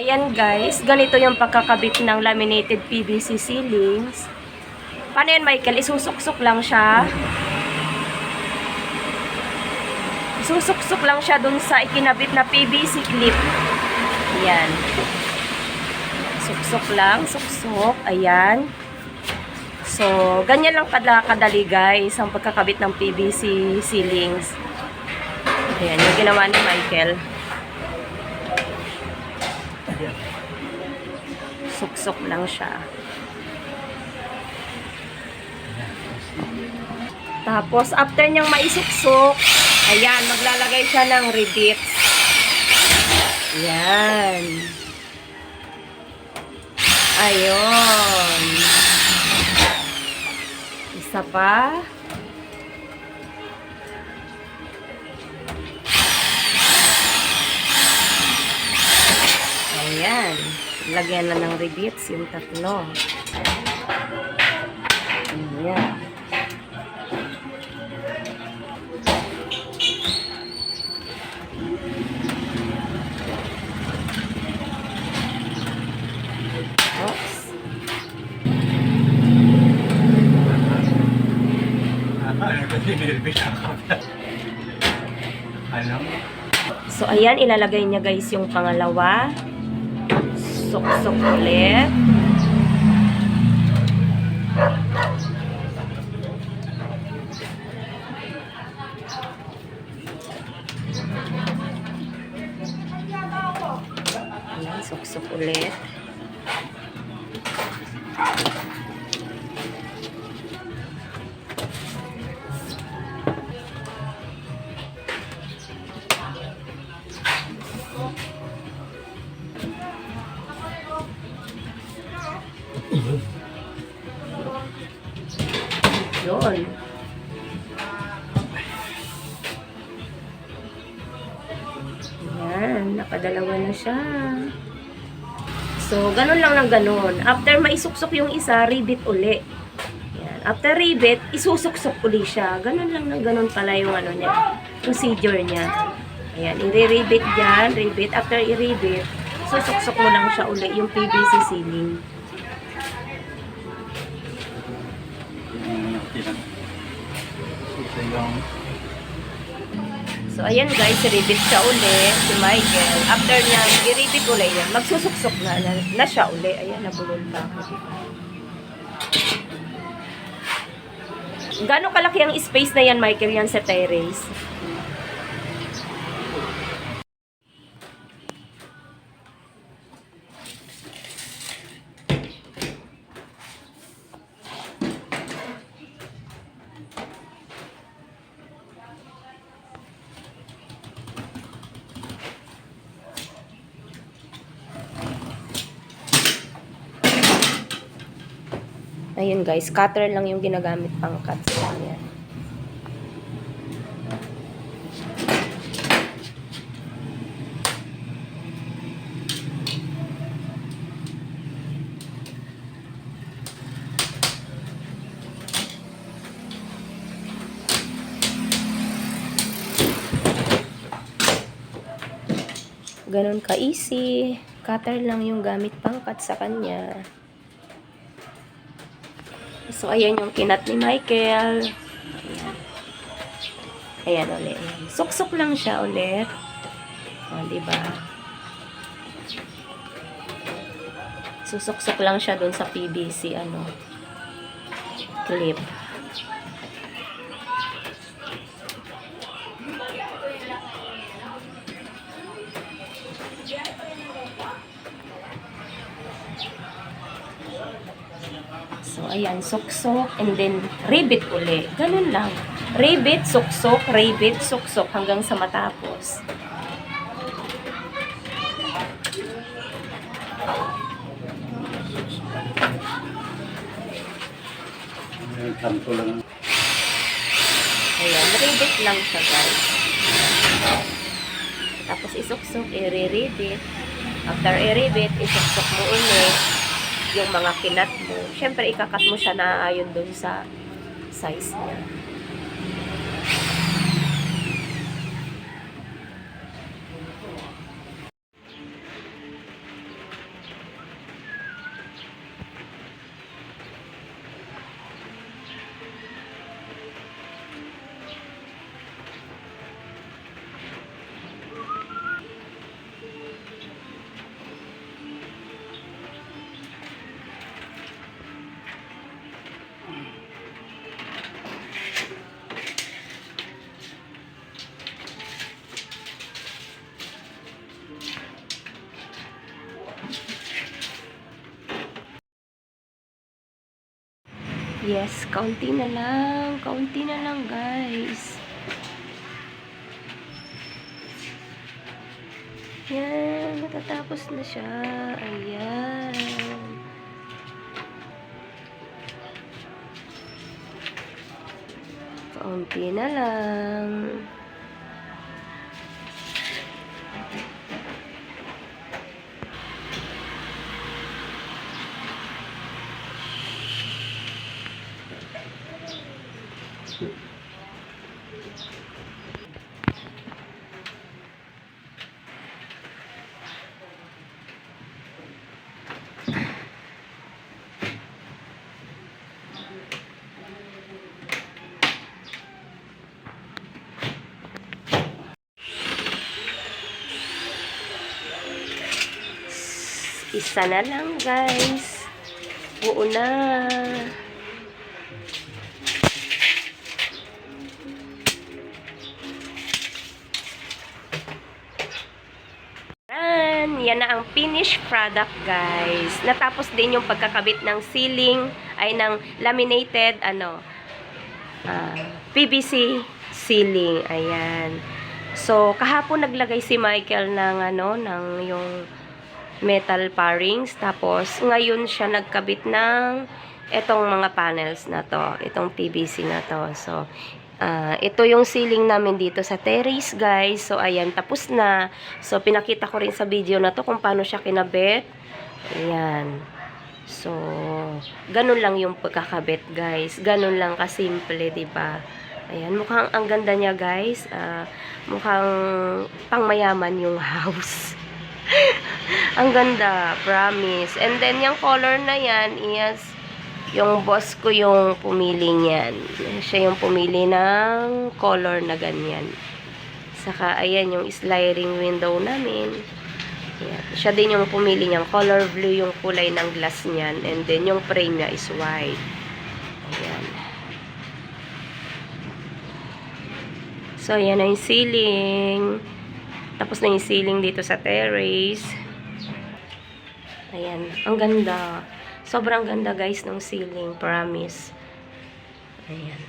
Ayan guys, ganito yung pagkakabit ng laminated PVC ceilings. Paano yan Michael? Isusuksok lang siya. Isusuksok lang siya dun sa ikinabit na PVC clip. Ayan. Suksok lang, suksok. Ayan. So, ganyan lang kada kadali guys ang pagkakabit ng PVC ceilings. Ayan, yung ginawa ni Michael. Suksok lang siya. Tapos, after niyang maisuksok, ayan, maglalagay siya ng rivets. Ayan. Ayun. Isa pa. Ayan. Lagyan na ng rivets yung tatlo. Ayan. Oops. Ano? So, ayan, ilalagay niya guys yung pangalawa. Sok-sok ulit. Ayan, sok-sok ulit. Ayan, nakadalawa na siya. So, ganun lang ng ganun. After maisuksok yung isa, ribit uli. Ayan. After ribit, isusuksok uli siya. Ganun lang ng ganun pala yung ano niya, procedure niya. Ayan, i-ribit dyan, ribit. After i-ribit, susuksok mo lang siya uli yung PVC ceiling. Yung... So, ayan guys, ribit siya uli, si Michael. After niya, i-ribit uli yan, magsusuksok na, na, na siya uli. Ayan, nabulol pa ako. Gano'ng kalaki ang space na yan, Michael, yan sa terrace? Ayun guys, cutter lang yung ginagamit pang cut sa kanya. Ganon ka easy. Cutter lang yung gamit pang cut sa kanya. So, ayan yung kinat ni Michael. Ayan. Ayan ulit. Suksok lang siya ulit. O, diba? Susuksok lang siya dun sa PVC, ano, clip. So, ayan, suksok, and then, ribbit uli. Ganun lang. Ribbit, suksok, ribbit, suksok, hanggang sa matapos. Kanto lang. Ayan, ribbit lang siya, guys. Tapos, isuksok, i-ribbit. After i-ribbit, isuksok mo ulit yung mga kinat mo. Siyempre, ikakat mo siya na ayon dun sa size niya. Yes, kaunti na lang. Kaunti na lang, guys. Yan, matatapos na siya. Ayan. Kaunti na lang. Isa na lang, guys. Buo na. Yan, yan na ang finished product, guys. Natapos din yung pagkakabit ng ceiling, ay ng laminated, ano, ah, PVC ceiling. Ayan. So, kahapon naglagay si Michael ng, ano, ng yung metal parings. Tapos, ngayon siya nagkabit ng itong mga panels na to. Itong PVC na to. So, ah, ito yung ceiling namin dito sa terrace, guys. So, ayan, tapos na. So, pinakita ko rin sa video na to kung paano siya kinabit. Ayan. So, ganun lang yung pagkakabit, guys. Ganun lang kasimple, ba? Ayan, mukhang ang ganda niya, guys. Ah, mukhang pangmayaman yung house. ang ganda, promise. And then, yung color na yan is yung boss ko yung pumili niyan. Siya yung pumili ng color na ganyan. Saka, ayan, yung sliding window namin. Ayan. Siya din yung pumili niyang color blue yung kulay ng glass niyan. And then, yung frame niya is white. Ayan. So, ayan na yung ceiling. Tapos na yung ceiling dito sa terrace. Ayan. Ang ganda. Sobrang ganda guys ng ceiling. Promise. Ayan.